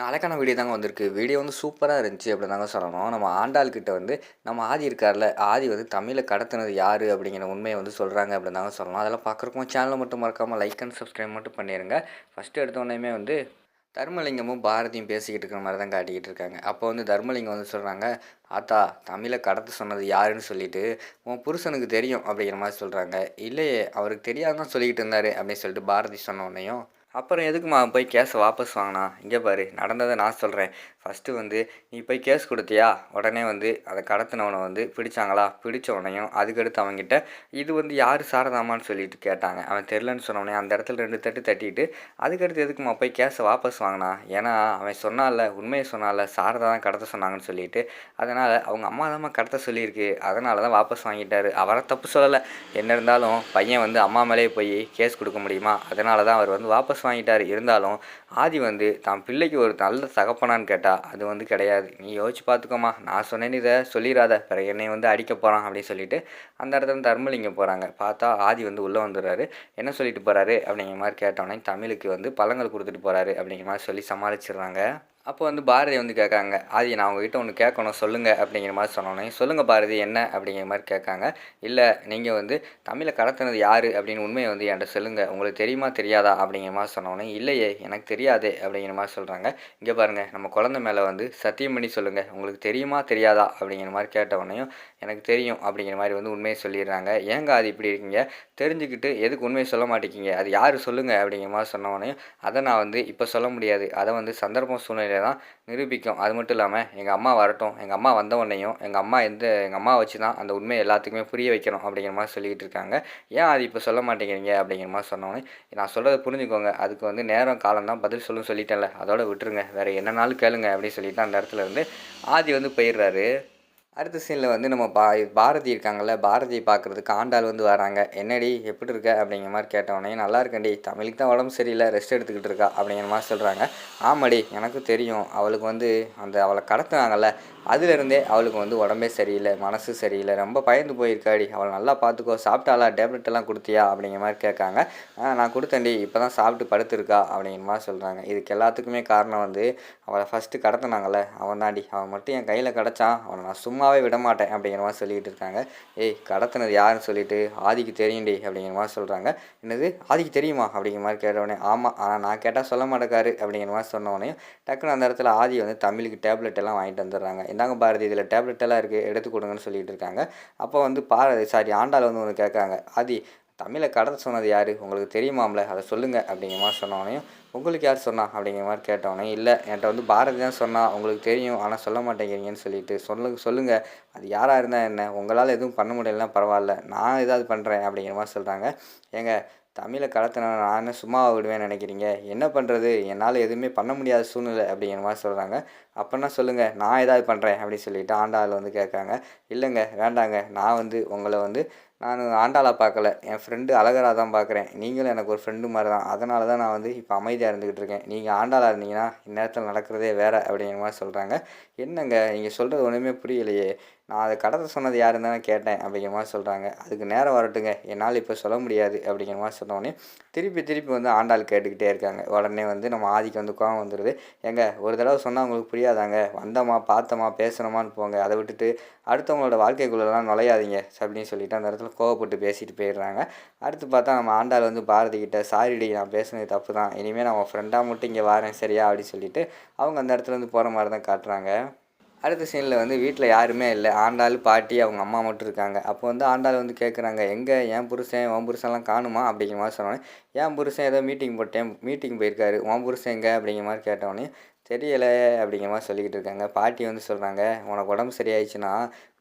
நாளைக்கான வீடியோ தாங்க வந்திருக்கு. வீடியோ வந்து சூப்பராக இருந்துச்சு அப்படின்னு தாங்க சொல்லணும். நம்ம ஆண்டாள்கிட்ட வந்து நம்ம ஆதி இருக்கார்ல ஆதி வந்து தமிழை கடத்தினது யார் அப்படிங்கிற உண்மையை வந்து சொல்கிறாங்க அப்படின்னு தாங்க சொல்லணும். அதெல்லாம் பார்க்குறக்கும் சேனலை மட்டும் மறக்காமல் லைக் அண்ட் சப்ஸ்கிரைப் மட்டும் பண்ணிடுங்க ஃபஸ்ட்டு எடுத்தோடனே வந்து தர்மலிங்கமும் பாரதியும் பேசிக்கிட்டு இருக்கிற மாதிரி தான் காட்டிக்கிட்டு இருக்காங்க. அப்போ வந்து தர்மலிங்கம் வந்து சொல்கிறாங்க ஆத்தா தமிழை கடத்த சொன்னது யாருன்னு சொல்லிட்டு உன் புருஷனுக்கு தெரியும் அப்படிங்கிற மாதிரி சொல்கிறாங்க இல்லையே அவருக்கு தெரியாதான் சொல்லிக்கிட்டு இருந்தார் அப்படின்னு சொல்லிட்டு பாரதி சொன்ன உடனேயும் அப்புறம் எதுக்குமா போய் கேஸை வாபஸ் வாங்கினா? இங்கே பாரு நடந்ததை நான் சொல்கிறேன் ஃபஸ்ட்டு வந்து நீ போய் கேஸ் கொடுத்தியா? உடனே வந்து அதை கடத்தினவனை வந்து பிடிச்சாங்களா? பிடிச்ச உடனேயும் அதுக்கடுத்து அவங்ககிட்ட இது வந்து யார் சாரதாமான்னு சொல்லிட்டு கேட்டாங்க. அவன் தெரிலன்னு சொன்னவனே அந்த இடத்துல ரெண்டு தட்டு தட்டிட்டு அதுக்கடுத்து எதுக்குமா போய் கேஸை வாபஸ் வாங்கினா? ஏன்னா அவன் சொன்னால உண்மையை சொன்னால சாரதா தான் கடத்த சொன்னாங்கன்னு சொல்லிட்டு. அதனால் அவங்க அம்மா தான் கடத்த சொல்லியிருக்கு. அதனால தான் வாபஸ் வாங்கிட்டாரு. அவரை தப்பு சொல்லலை. என்ன இருந்தாலும் பையன் வந்து அம்மா மேலேயே போய் கேஸ் கொடுக்க முடியுமா? அதனால தான் அவர் வந்து வாபஸ் வாங்கிட்டார். இருந்தாலும் ஆதி வந்து தான் பிள்ளைக்கு ஒரு நல்ல தகப்பனான்னு கேட்டால் அது வந்து கிடையாது. நீ யோசிச்சு பார்த்துக்கோமா நான் சொன்னேன்னு இதை சொல்லிடாத பிறகு என்னை வந்து அடிக்க போகிறான் அப்படின்னு சொல்லிட்டு அந்த இடத்துல தர்மலிங்கம் போகிறாங்க பார்த்தா ஆதி வந்து உள்ளே வந்துடுறாரு. என்ன சொல்லிட்டு போகிறாரு அப்படிங்கிற மாதிரி கேட்டோன்னே தமிழுக்கு வந்து பழங்கள் கொடுத்துட்டு போகிறாரு அப்படிங்கிற மாதிரி சொல்லி சமாளிச்சிடுறாங்க. அப்போ வந்து பாரதி வந்து கேட்காங்க ஆதி நான் உங்ககிட்ட ஒன்று கேட்கணும் சொல்லுங்கள் அப்படிங்கிற மாதிரி சொன்னோன்னே சொல்லுங்கள் பாரதி என்ன? அப்படிங்கிற மாதிரி கேட்காங்க. இல்லை நீங்கள் வந்து தமிழை கடத்தினது யார்? அப்படின்னு உண்மையை வந்து என்கிட்ட சொல்லுங்கள் உங்களுக்கு தெரியுமா தெரியாதா? அப்படிங்கிற மாதிரி சொன்னோன்னே இல்லையே எனக்கு தெரியாதே அப்படிங்கிற மாதிரி சொல்கிறாங்க இங்கே பாருங்கள் நம்ம குழந்தை மேலே வந்து சத்தியம் பண்ணி சொல்லுங்கள் உங்களுக்கு தெரியுமா தெரியாதா? அப்படிங்கிற மாதிரி கேட்டவொடனையும் எனக்கு தெரியும் அப்படிங்கிற மாதிரி வந்து உண்மையை சொல்லிடுறாங்க. ஏங்க அது இப்படி இருக்கீங்க? தெரிஞ்சுக்கிட்டு எதுக்கு உண்மையை சொல்ல மாட்டேங்கிங்க அது யார் சொல்லுங்கள் அப்படிங்கிற மாதிரி சொன்னவொடனையும் அதை நான் வந்து இப்போ சொல்ல முடியாது. அதை வந்து சந்தர்ப்பம் சூழ்நிலை தான் நிரூபிக்கும். அது மட்டும் இல்லாமல் எங்கள் அம்மா வரட்டும் எங்கள் அம்மா வந்த உடனேயும் எங்கள் அம்மா எந்த எங்கள் அம்மா வச்சு தான் அந்த உண்மையை எல்லாத்துக்குமே புரிய வைக்கணும் அப்படிங்கிற மாதிரி சொல்லிக்கிட்டு இருக்காங்க. ஏன் அது இப்போ சொல்ல மாட்டேங்கிறீங்க அப்படிங்கிற மாதிரி சொன்னோன்னே நான் சொல்கிறத புரிஞ்சுக்கோங்க. அதுக்கு வந்து நேரம் காலம் தான் பதில் சொல்லுன்னு சொல்லிட்டேன்ல. அதோட விட்டுருங்க. வேறு என்னனாலும் கேளுங்க அப்படின்னு சொல்லிட்டு அந்த இடத்துல இருந்து ஆதி வந்து போயிடுறாரு. அடுத்த சீனில் வந்து நம்ம பா பாரதி இருக்காங்கல்ல பாரதியை பார்க்குறதுக்கு ஆண்டாள் வந்து வராங்க. என்னடி எப்படி இருக்க? அப்படிங்கிற மாதிரி கேட்டவொடனே நல்லா இருக்கண்டி தமிழுக்கு தான் உடம்பு சரியில்லை. ரெஸ்ட் எடுத்துக்கிட்டு இருக்கா? அப்படிங்கிற மாதிரி சொல்கிறாங்க ஆமாடி எனக்கு தெரியும். அவளுக்கு வந்து அந்த அவளை கடத்துனாங்கல்ல. அதுலேருந்தே அவளுக்கு வந்து உடம்பே சரியில்லை. மனசு சரியில்லை. ரொம்ப பயந்து போயிருக்காடி. அவளை நல்லா பார்த்துக்கோ. சாப்பிட்டாளா? டேப்லெட் எல்லாம் கொடுத்தியா? அப்படிங்கிற மாதிரி கேட்காங்க. நான் கொடுத்தேன்டி. இப்போ தான் சாப்பிட்டு படுத்துருக்கா? அப்படிங்கிற மாதிரி சொல்கிறாங்க இதுக்கு எல்லாத்துக்குமே காரணம் வந்து அவளை ஃபஸ்ட்டு கடத்தினாங்கல்ல. அவன் தாண்டி அவன் மட்டும் என் கையில் கிடச்சான். அவனை நான் சும்மா சும்மாவே விட மாட்டேன் அப்படிங்கிற மாதிரி சொல்லிகிட்டு இருக்காங்க ஏய் கடத்தினது யாருன்னு சொல்லிட்டு ஆதிக்கு தெரியும்டி அப்படிங்கிற மாதிரி சொல்கிறாங்க என்னது? ஆதிக்கு தெரியுமா? அப்படிங்கிற மாதிரி கேட்டவுடனே ஆமாம் ஆனால் நான் கேட்டால் சொல்ல மாட்டேக்காரு அப்படிங்கிற மாதிரி சொன்னோடனே டக்குன்னு அந்த இடத்துல ஆதி வந்து தமிழுக்கு டேப்லெட் எல்லாம் வாங்கிட்டு வந்துடுறாங்க. இந்தாங்க பாரதி இதில் டேப்லெட் எல்லாம் இருக்குது எடுத்து கொடுங்கன்னு சொல்லிட்டு இருக்காங்க அப்போ வந்து பாரதி சாரி ஆண்டாள் வந்து ஒன்று கேட்காங்க ஆதி தமிழை கடத்த சொன்னது யார்? உங்களுக்கு தெரியுமாம்ல? அதை சொல்லுங்கள் அப்படிங்கிற மாதிரி சொன்னோடனே உங்களுக்கு யார் சொன்னா? அப்படிங்கிற மாதிரி கேட்டோன்னே இல்லை என்கிட்ட வந்து பாரதி தான் சொன்னா உங்களுக்கு தெரியும் ஆனால் சொல்ல மாட்டேங்கிறீங்கன்னு சொல்லிட்டு சொல்லுங்க சொல்லுங்கள் அது யாராக இருந்தால் என்ன? உங்களால் எதுவும் பண்ண முடியலன்னா பரவாயில்ல நான் ஏதாவது பண்ணுறேன் அப்படிங்கிற மாதிரி சொல்கிறாங்க ஏங்க தமிழை கடத்தின நான் சும்மா விடுவேன்னு நினைக்கிறீங்க? என்ன பண்ணுறது என்னால் எதுவுமே பண்ண முடியாத சூழ்நிலை அப்படிங்கிற மாதிரி சொல்கிறாங்க அப்படின்னா சொல்லுங்கள் நான் ஏதாவது பண்ணுறேன் அப்படின்னு சொல்லிட்டு ஆண்டாள் வந்து கேட்காங்க இல்லைங்க வேண்டாங்க நான் வந்து உங்களை வந்து நான் ஆண்டாளை பார்க்கல. என் ஃப்ரெண்டு அழகராக தான் பார்க்குறேன். நீங்களும் எனக்கு ஒரு ஃப்ரெண்டு மாதிரி தான் அதனால தான் நான் வந்து இப்போ அமைதியாக இருந்துக்கிட்டு இருக்கேன். நீங்கள் ஆண்டாளாக இருந்தீங்கன்னா இந்நேரத்தில் நடக்கிறதே வேறு அப்படிங்கிற மாதிரி சொல்கிறாங்க என்னங்க? நீங்கள் சொல்கிறது ஒன்றுமே புரியலையே. நான் அதை கடத்த சொன்னது யாருன்னு தானே கேட்டேன் அப்படிங்கிற மாதிரி சொல்கிறாங்க அதுக்கு நேரம் வரட்டுங்க. என்னால் இப்போ சொல்ல முடியாது அப்படிங்கிற மாதிரி சொன்னோடனே திருப்பி திருப்பி வந்து ஆண்டாள் கேட்டுக்கிட்டே இருக்காங்க. உடனே வந்து நம்ம ஆதிக்கு வந்து கோவம் வந்துடுது எங்க ஒரு தடவை சொன்னால் உங்களுக்கு புரியாதாங்க? வந்தோமா பார்த்தோமா பேசணுமான்னு போங்க. அதை விட்டுட்டு அடுத்தவங்களோட வாழ்க்கைக்குள்ளெல்லாம் நுழையாதீங்க அப்படின்னு சொல்லிட்டு அந்த இடத்துல கோவப்பட்டு பேசிட்டு போயிடுறாங்க. அடுத்து பார்த்தா நம்ம ஆண்டாள் வந்து பாரதி கிட்ட சாரிடி நான் பேசுனது தப்பு தான். இனிமேல் நான் ஃப்ரெண்டாக மட்டும் இங்கே வரேன் சரியா? அப்படின்னு சொல்லிட்டு அவங்க அந்த இடத்துல இருந்து போகிற மாதிரி தான் காட்டுறாங்க. அடுத்த சீனில் வந்து வீட்டில் யாருமே இல்லை. ஆண்டாள் பாட்டி அவங்க அம்மா மட்டும் இருக்காங்க. அப்போ வந்து ஆண்டாள் வந்து கேட்குறாங்க எங்கே என் புருஷன் உன் புருஷன்லாம் காணுமா? அப்படிங்கிற மாதிரி சொன்னோன்னே என் புருஷன் ஏதோ மீட்டிங் போட்டேன் மீட்டிங் போயிருக்காரு. உன் புருஷன் எங்கே? அப்படிங்கிற மாதிரி கேட்டோடனே தெரியலை அப்படிங்கிற மாதிரி சொல்லிக்கிட்டு இருக்காங்க. பாட்டி வந்து சொல்கிறாங்க உனக்கு உடம்பு சரியாயிடுச்சுன்னா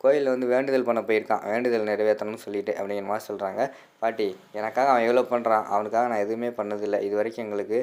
கோயிலில் வந்து வேண்டுதல் பண்ண போயிருக்கான். வேண்டுதல் நிறைவேற்றணும்னு சொல்லிட்டு அப்படிங்கிற மாதிரி சொல்கிறாங்க பாட்டி எனக்காக அவன் எவ்வளோ பண்ணுறான் அவனுக்காக நான் எதுவுமே பண்ணதில்லை. இது வரைக்கும் எங்களுக்கு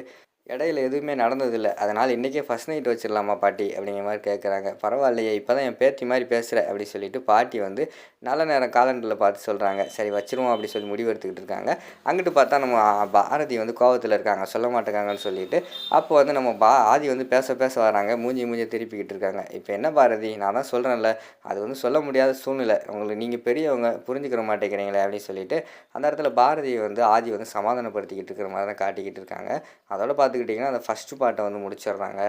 இடையில எதுவுமே நடந்ததில்லை. அதனால் இன்றைக்கே ஃபஸ்ட் நைட் வச்சிடலாமா பாட்டி? அப்படிங்கிற மாதிரி கேட்குறாங்க பரவாயில்லையே இப்போ தான் என் பேத்தி மாதிரி பேசுகிற அப்படி சொல்லிட்டு பாட்டி வந்து நல்ல நேரம் காலண்டரில் பார்த்து சொல்கிறாங்க சரி வச்சிருவோம் அப்படி சொல்லி முடிவு எடுத்துக்கிட்டு இருக்காங்க. அங்கிட்டு பார்த்தா நம்ம பாரதி வந்து கோவத்தில் இருக்காங்க. சொல்ல மாட்டேங்காங்கன்னு சொல்லிட்டு அப்போ வந்து நம்ம பா ஆதி வந்து பேச பேச வராங்க. மூஞ்சி மூஞ்சி திருப்பிக்கிட்டு இருக்காங்க. இப்போ என்ன பாரதி? நான் தான் சொல்கிறேன்ல அது வந்து சொல்ல முடியாத சூழ்நிலை. உங்களுக்கு நீங்கள் பெரியவங்க புரிஞ்சுக்கிற மாட்டேங்கிறீங்களே அப்படின்னு சொல்லிட்டு அந்த இடத்துல பாரதியை வந்து ஆதி வந்து சமாதானப்படுத்திக்கிட்டு இருக்கிற மாதிரி தான் காட்டிக்கிட்டு இருக்காங்க. அதோட பார்த்துக்கிட்டிங்கன்னா அந்த ஃபஸ்ட்டு பாட்டை வந்து முடிச்சிடுறாங்க.